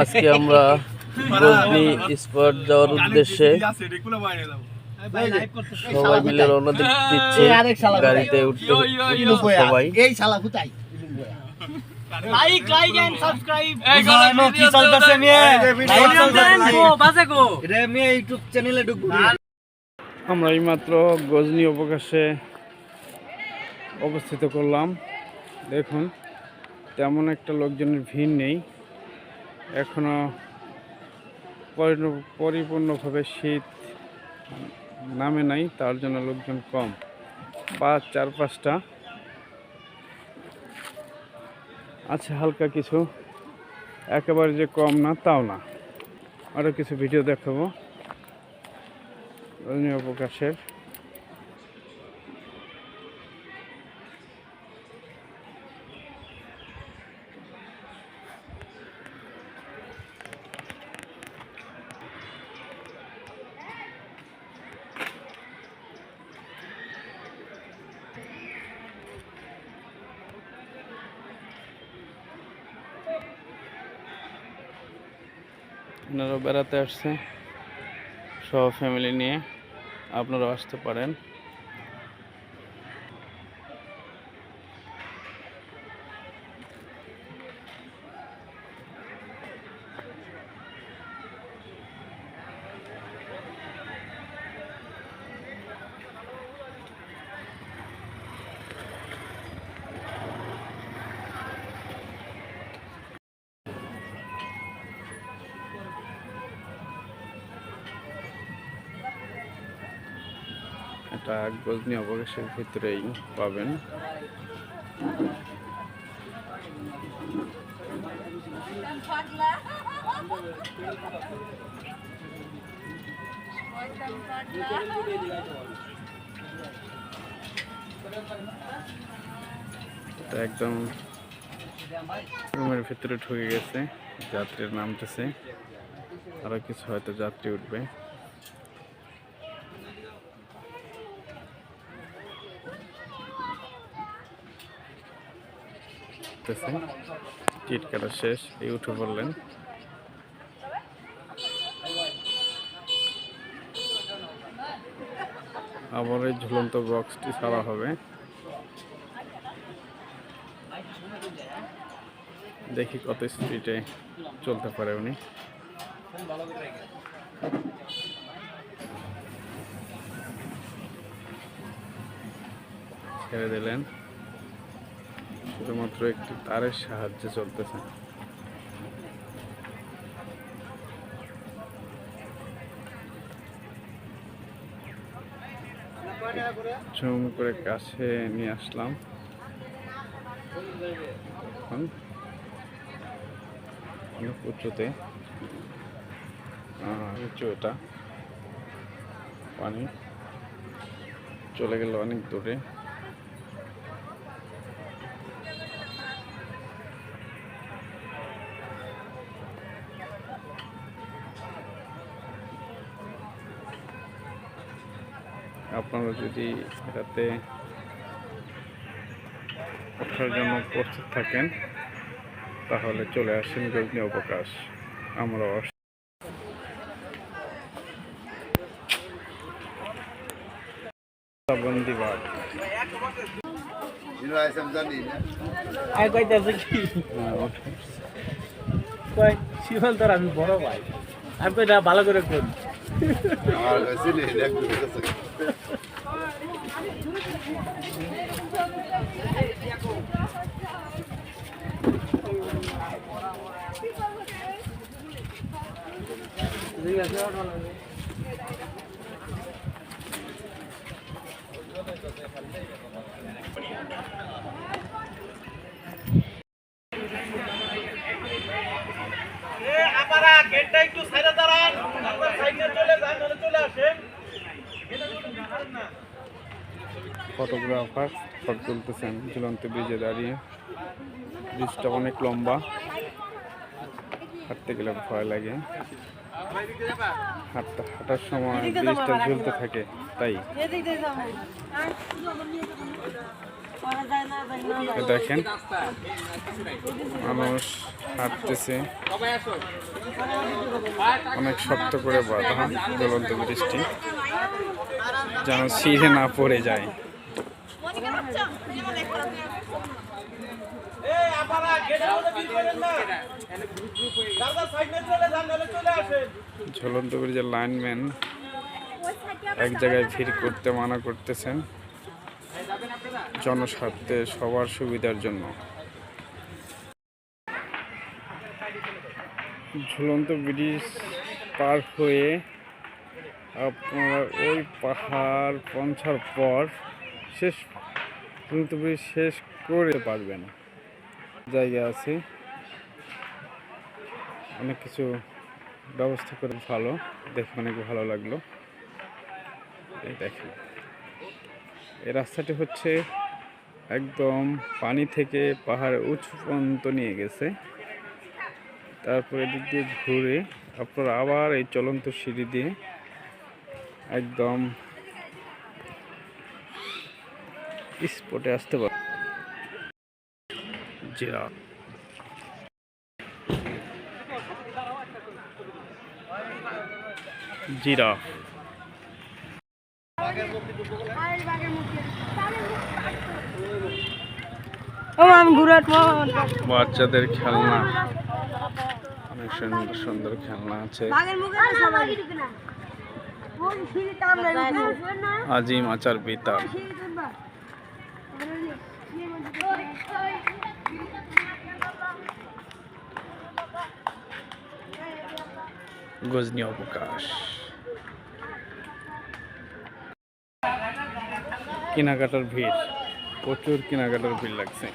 আজকে আমরা গজনি স্পট যাওয়ার উদ্দেশ্যে সবাই মিলে রওনা দিচ্ছি। গাড়িতে উঠতে উঠতে সবাই। এই শালা কোথায়? লাইক লাইক এন্ড সাবস্ক্রাইব বুঝানো কি চলতেছে মেয়ে? বাজে গো। রে মেয়ে ইউটিউব চ্যানেলে ঢুকবো। আমরা এইমাত্র গজনি অবকাশে অবস্থিত করলাম। দেখুন তেমন একটা লোকজনের ভিড় নেই। এখনও পরিপূর্ণভাবে শীত নামে নাই, তার জন্য লোকজন কম। পাঁচ, চার, পাঁচটা। আছে হালকা কিছু। একেবারে যে কম না, তাও না। আরও কিছু ভিডিও দেখাবো। রজনী অবকাশের আপনারা বেড়াতে আসছে। সব ফ্যামিলি নিয়ে আপনারাও আসতে পারেন। এটা গজনি অবকাশের ভিতরেই পাবেন। একদম রুমের ভিতরে ঢুকে গেছে, যাত্রীর নামতেছে। আরও কিছু হয়তো যাত্রী উঠবে। করতেছে টিট কাটা শেষ এই উঠে পড়লেন আবার এই ঝুলন্ত বক্সটি ছাড়া হবে। দেখি কত স্পিডে চলতে পারে উনি। ছেড়ে দিলেন। শুধুমাত্র একটি তারের সাহায্যে চলতেছে। জুম করে কাছে নিয়ে আসলাম। অনেক উঁচুতে উঁচু এটা পানি চলে গেল অনেক দূরে। আপনারা যদি এটাতে ওঠার জন্য প্রস্তুত থাকেন তাহলে চলে আসেন গজনি অবকাশ। আমরা হ্যাঁ, শিবল তোর আমি বড় ভাই। আমি ভালো করে করি ঠিক আছে আপনারা গেটটা একটু সাইডে দাঁড়ান তারপর সাইডে চলে যান নাহলে চলে আসেন ফটোগ্রাফার, ফটো তুলতেছেন, ঝুলন্ত ব্রিজে দাঁড়িয়ে। ব্রিজটা অনেক লম্বা। হাঁটতে গেলে ভয় লাগে। হাঁটতে, হাঁটার সময় ব্রিজটা ঝুলতে থাকে, তাই। দেখেন, মানুষ হাঁটতেছে। অনেক শক্ত করে বাঁধা, জ্বলন্ত বৃষ্টি, যেন ছিঁড়ে না পড়ে যায়। ঝুলন্ত ব্রিজের লাইনম্যান এক জায়গায় ভিড় করতে মানা করতেছেন। জনস্বার্থে সবার সুবিধার জন্য। ঝুলন্ত ব্রিজ পার হয়ে আপনারা ওই পাহাড় পৌঁছার পর শেষ, ঝুলন্ত ব্রিজ শেষ করে পারবেন। জায়গা আছে। অনেক কিছু ব্যবস্থা করে ভালো। দেখে অনেক ভালো লাগল। দেখেন। এই রাস্তাটি হচ্ছে একদম পানি থেকে পাহাড়ের উঁচু পর্যন্ত নিয়ে গেছে। তারপর এদিক দিয়ে ঘুরে আপনারা আবার এই চলন্ত সিঁড়ি দিয়ে একদম স্পটে আসতে পার জিরা জিরা বাচ্চাদের খেলনা। অনেক সুন্দর সুন্দর খেলনা আছে। আজিম আচার বিতার তুলবা গজনি অবকাশ। কেনাকাটার ভিড় প্রচুর কেনাকাটার ভিড় লাগছে